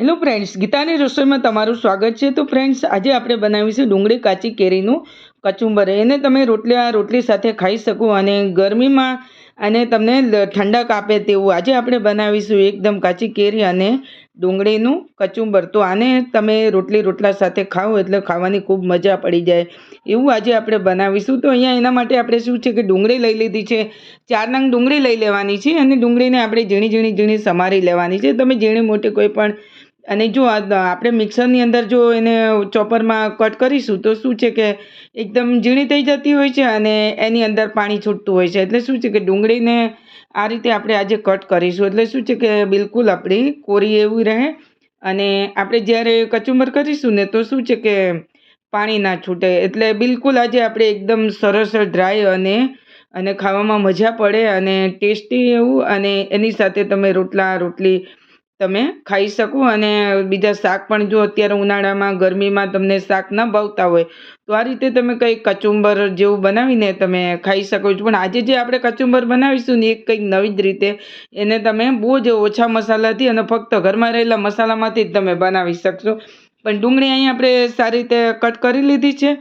Hello friends ગીતાની રસોઈમાં તમારું સ્વાગત છે. તો ફ્રેન્ડ્સ આજે આપણે બનાવીશું ડુંગળી, કાચી કેરીનું કચુંબર. એને તમે રોટલી રોટલી સાથે ખાઈ શકો અને ગરમીમાં અને તમને ઠંડક આપે તેવું. આજે આપણે બનાવીશું એકદમ કાચી કેરી અને ડુંગળીનું કચુંબર. તો આને તમે રોટલી, રોટલા સાથે ખાઓ એટલે ખાવાની ખૂબ મજા પડી જાય. એવું આજે આપણે બનાવીશું. તો અહીંયા એના માટે આપણે શું છે કે ડુંગળી લઈ લીધી છે. ચાર નંગ ડુંગળી લઈ લેવાની છે અને ડુંગળીને આપણે ઝીણી ઝીણી ઝીણી સમારી લેવાની છે. તમે ઝીણી, મોટી કોઈ પણ અને જો આપણે મિક્સરની અંદર જો એને ચોપરમાં કટ કરીશું, તો શું છે કે એકદમ ઝીણી થઈ જતી હોય છે અને એની અંદર પાણી છૂટતું હોય છે. એટલે શું છે કે ડુંગળીને આ રીતે આપણે આજે કટ કરીશું. એટલે શું છે કે બિલકુલ આપણી કોરી એવી રહે અને આપણે જ્યારે કચુંબર કરીશું ને, તો શું છે કે પાણી ના છૂટે. એટલે બિલકુલ આજે આપણે એકદમ સરસ ડ્રાય અને અને ખાવામાં મજા પડે અને ટેસ્ટી એવું અને એની સાથે તમે રોટલા, રોટલી તમે ખાઈ શકો અને બીજા શાક પણ જો અત્યારે ઉનાળામાં, ગરમીમાં તમને શાક ન ભાવતા હોય, તો આ રીતે તમે કંઈક કચુંબર જેવું બનાવીને તમે ખાઈ શકો છો. પણ આજે જે આપણે કચુંબર બનાવીશું ને એ કંઈક નવી જ રીતે, એને તમે બહુ જ ઓછા મસાલાથી અને ફક્ત ઘરમાં રહેલા મસાલામાંથી જ તમે બનાવી શકશો. પણ ડુંગળી અહીં આપણે સારી રીતે કટ કરી લીધી છે.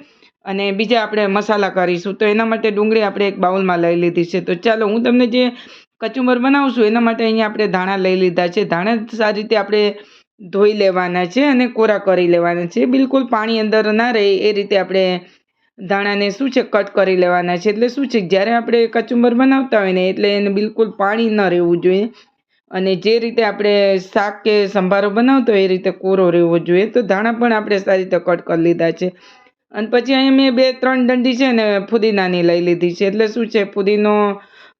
અને બીજા આપણે મસાલા કરીશું તો એના માટે ડુંગળી આપણે એક બાઉલમાં લઈ લીધી છે. તો ચાલો, હું તમને જે કચુંબર બનાવશું એના માટે અહીંયા આપણે ધાણા લઈ લીધા છે. ધાણા સારી રીતે આપણે ધોઈ લેવાના છે અને કોરા કરી લેવાના છે. બિલકુલ પાણી અંદર ના રહે, એ રીતે આપણે ધાણાને શું છે, કટ કરી લેવાના છે. એટલે શું છે, જ્યારે આપણે કચુંબર બનાવતા હોય ને, એટલે એને બિલકુલ પાણી ન રહેવું જોઈએ. અને જે રીતે આપણે શાક કે સંભારો બનાવતો એ રીતે કોરો રહેવો જોઈએ. તો ધાણા પણ આપણે સારી રીતે કટ કરી લીધા છે. અને પછી અહીંયા મેં બે, ત્રણ દંડી છે ને ફુદીનાની લઈ લીધી છે. એટલે શું છે, ફુદીનો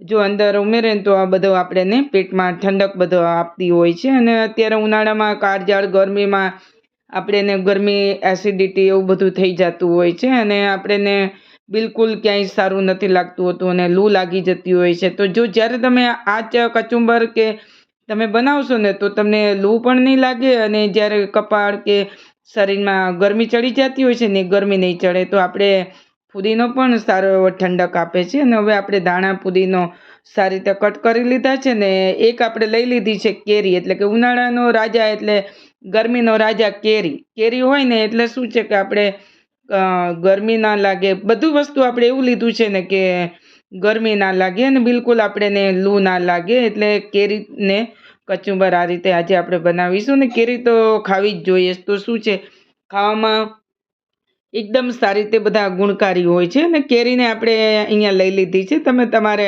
જો અંદર ઉમેરે ને તો આ બધું આપણને પેટમાં ઠંડક બધો આપતી હોય છે. અને અત્યારે ઉનાળામાં કાળઝાળ, ગરમીમાં આપણને ગરમી એસિડિટી એવું બધું થઈ જતું હોય છે. અને આપણને બિલકુલ ક્યાંય સારું નથી લાગતું હોતું અને લૂ લાગી જતી હોય છે. તો જો જ્યારે તમે આ કચુંબર કે તમે બનાવશો ને તો તમને લૂ પણ નહીં લાગે અને જ્યારે કપાળ કે શરીરમાં ગરમી ચડી જતી હોય છે ને ગરમી નહીં ચડે, તો આપણે ફુદીનો પણ સારો એવો ઠંડક આપે છે. અને હવે આપણે દાણા ફુદીનો સારી રીતે કટ કરી લીધા છે ને એક આપણે લઈ લીધી છે કેરી, એટલે કે ઉનાળાનો રાજા એટલે ગરમીનો રાજા કેરી. કેરી હોય ને એટલે શું છે કે આપણે ગરમી ના લાગે. બધું વસ્તુ આપણે એવું લીધું છે ને કે ગરમી ના લાગે અને બિલકુલ આપણને લૂ ના લાગે, એટલે કેરીને કચુંબર આ રીતે આજે આપણે બનાવીશું ને કેરી તો ખાવી જ જોઈએ. તો શું છે? ખાવામાં એકદમ સારી રીતે બધા ગુણકારી હોય છે અને કેરીને આપણે અહીંયા લઈ લીધી છે. તમે તમારે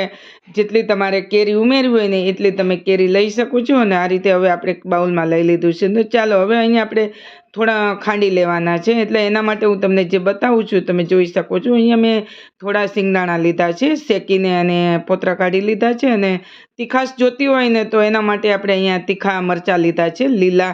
જેટલી તમારે કેરી ઉમેરવી હોય ને એટલી તમે કેરી લઈ શકો છો અને આ રીતે હવે આપણે બાઉલમાં લઈ લીધું છે. તો ચાલો, હવે અહીંયા આપણે થોડા ખાંડી લેવાના છે. એટલે એના માટે હું તમને જે બતાવું છું તમે જોઈ શકો છો. અહીંયા મેં થોડા સિંગદાણા લીધા છે, શેકીને અને પોતરા કાઢી લીધા છે અને તીખાશ જોતી હોય ને તો એના માટે આપણે અહીંયા તીખા મરચાં લીધા છે, લીલા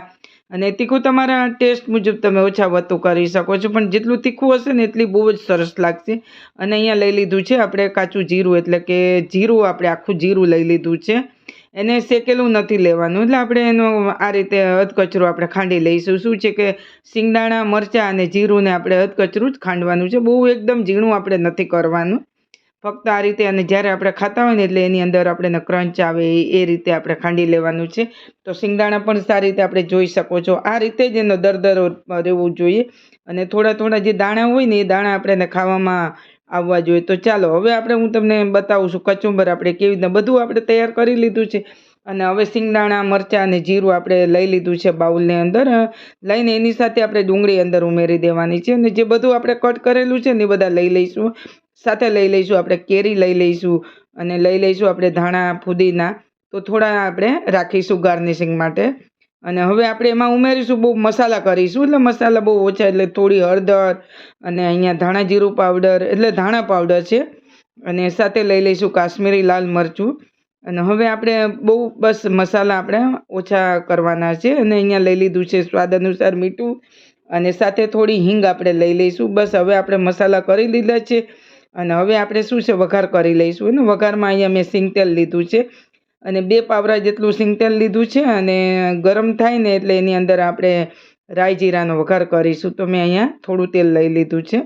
અને તીખું તમારા ટેસ્ટ મુજબ તમે ઓછા વધતું કરી શકો છો. પણ જેટલું તીખું હશે ને એટલી બહુ જ સરસ લાગશે. અને અહીંયા લઈ લીધું છે આપણે કાચું જીરું, એટલે કે જીરું આપણે આખું જીરું લઈ લીધું છે. એને શેકેલું નથી લેવાનું. એટલે આપણે એનો આ રીતે અધકચરો આપણે ખાંડી લઈશું. શું છે કે સિંગદાણા મરચાં અને જીરુંને આપણે અધકચરું જ ખાંડવાનું છે. બહુ એકદમ ઝીણું આપણે નથી કરવાનું. ફક્ત આ રીતે અને જ્યારે આપણે ખાતા હોય ને એટલે એની અંદર આપણે ક્રંચ આવે, એ એ રીતે આપણે ખાંડી લેવાનું છે. તો સિંગદાણા પણ સારી રીતે આપણે જોઈ શકો છો. આ રીતે જ એનો દરદરો રહેવું જોઈએ. અને થોડા થોડા જે દાણા હોય ને એ દાણા આપણે ખાવામાં આવવા જોઈએ. તો ચાલો, હવે આપણે હું તમને બતાવું છું કચુંબર આપણે કેવી રીતના બધું આપણે તૈયાર કરી લીધું છે. અને હવે સિંગદાણા મરચાં અને જીરું આપણે લઈ લીધું છે બાઉલની અંદર. લઈને એની સાથે આપણે ડુંગળી અંદર ઉમેરી દેવાની છે અને જે બધું આપણે કટ કરેલું છે ને એ બધા લઈ લઈશું. સાથે લઈ લઈશું, આપણે કેરી લઈ લઈશું અને લઈ લઈશું આપણે ધાણા, ફુદીના. તો થોડા આપણે રાખીશું ગાર્નિશિંગ માટે. અને હવે આપણે એમાં ઉમેરીશું બહુ મસાલા કરીશું, એટલે મસાલા બહુ ઓછા, એટલે થોડી હળદર અને અહીંયા ધાણા જીરું પાવડર, એટલે ધાણા પાવડર છે. અને સાથે લઈ લઈશું કાશ્મીરી લાલ મરચું. અને હવે આપણે બહુ બસ મસાલા આપણે ઓછા કરવાના છે અને અહીંયા લઈ લીધું છે સ્વાદ અનુસાર મીઠું. અને સાથે થોડી હિંગ આપણે લઈ લઈશું. બસ હવે આપણે મસાલા કરી લીધા છે. અને હવે આપણે શું છે, વઘાર કરી લઈશું અને વઘારમાં અહીંયા મેં સિંગતેલ લીધું છે અને બે પાવરા જેટલું સિંગતેલ લીધું છે અને ગરમ થાય ને એટલે એની અંદર આપણે રાઈ જીરાનો વઘાર કરીશું. તો મેં અહીંયા થોડું તેલ લઈ લીધું છે.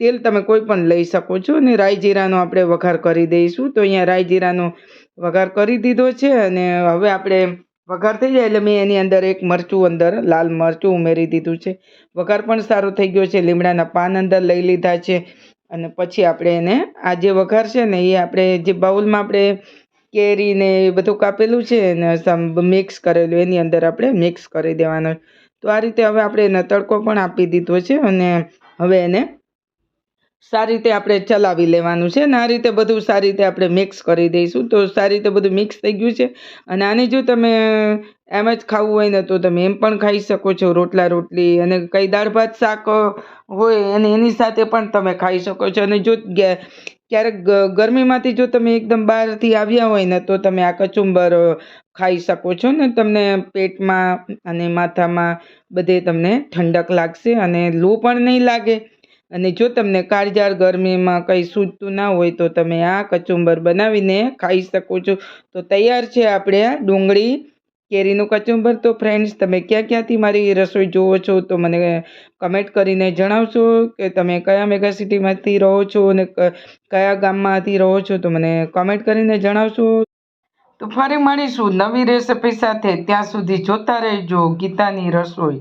તેલ તમે કોઈ પણ લઈ શકો છો અને રાઈ જીરાનો આપણે વઘાર કરી દઈશું. તો અહીંયા રાઈ જીરાનો વઘાર કરી દીધો છે અને હવે આપણે વઘાર થઈ જાય એટલે મેં એની અંદર એક મરચું અંદર, લાલ મરચું ઉમેરી દીધું છે. વઘાર પણ સારો થઈ ગયો છે. લીમડાના પાન અંદર લઈ લીધા છે. અને પછી આપણે એને આ જે વઘાર છે ને એ આપણે જે બાઉલમાં આપણે કેરી ને એ બધું કાપેલું છે ને મિક્સ કરેલું, એની અંદર આપણે મિક્સ કરી દેવાનું. તો આ રીતે હવે આપણે એને તડકો પણ આપી દીધો છે અને હવે એને સારી રીતે આપણે ચલાવી લેવાનું છે અને આ રીતે બધું સારી રીતે આપણે મિક્સ કરી દઈશું. તો સારી રીતે બધું મિક્સ થઈ ગયું છે. અને આને જો તમે એમ જ ખાવું હોય ને તો તમે એમ પણ ખાઈ શકો છો, રોટલા, રોટલી અને કંઈ દાળ ભાત, શાક હોય અને એની સાથે પણ તમે ખાઈ શકો છો. અને જો ક્યારેક ગરમીમાંથી જો તમે એકદમ બહારથી આવ્યા હોય ને તો તમે આ કચુંબર ખાઈ શકો છો ને તમને પેટમાં અને માથામાં બધે તમને ઠંડક લાગશે અને લૂ પણ નહીં લાગે. અને જો તમને કાળજાળ ગરમીમાં કંઈ સૂજતું ના હોય તો તમે આ કચુંબર બનાવીને ખાઈ શકો છો. તો તૈયાર છે આપણે ડુંગળી, કેરીનું કચુંબર. તો ફ્રેન્ડ્સ તમે ક્યાં ક્યાંથી મારી રસોઈ જુઓ છો તો મને કમેન્ટ કરીને જણાવશો કે તમે કયા મેગા સિટીમાંથી રહો છો અને કયા ગામમાંથી રહો છો તો મને કમેન્ટ કરીને જણાવશો. તો ફરી મળીશું નવી રેસિપી સાથે. ત્યાં સુધી જોતા રહેજો ગીતાની રસોઈ.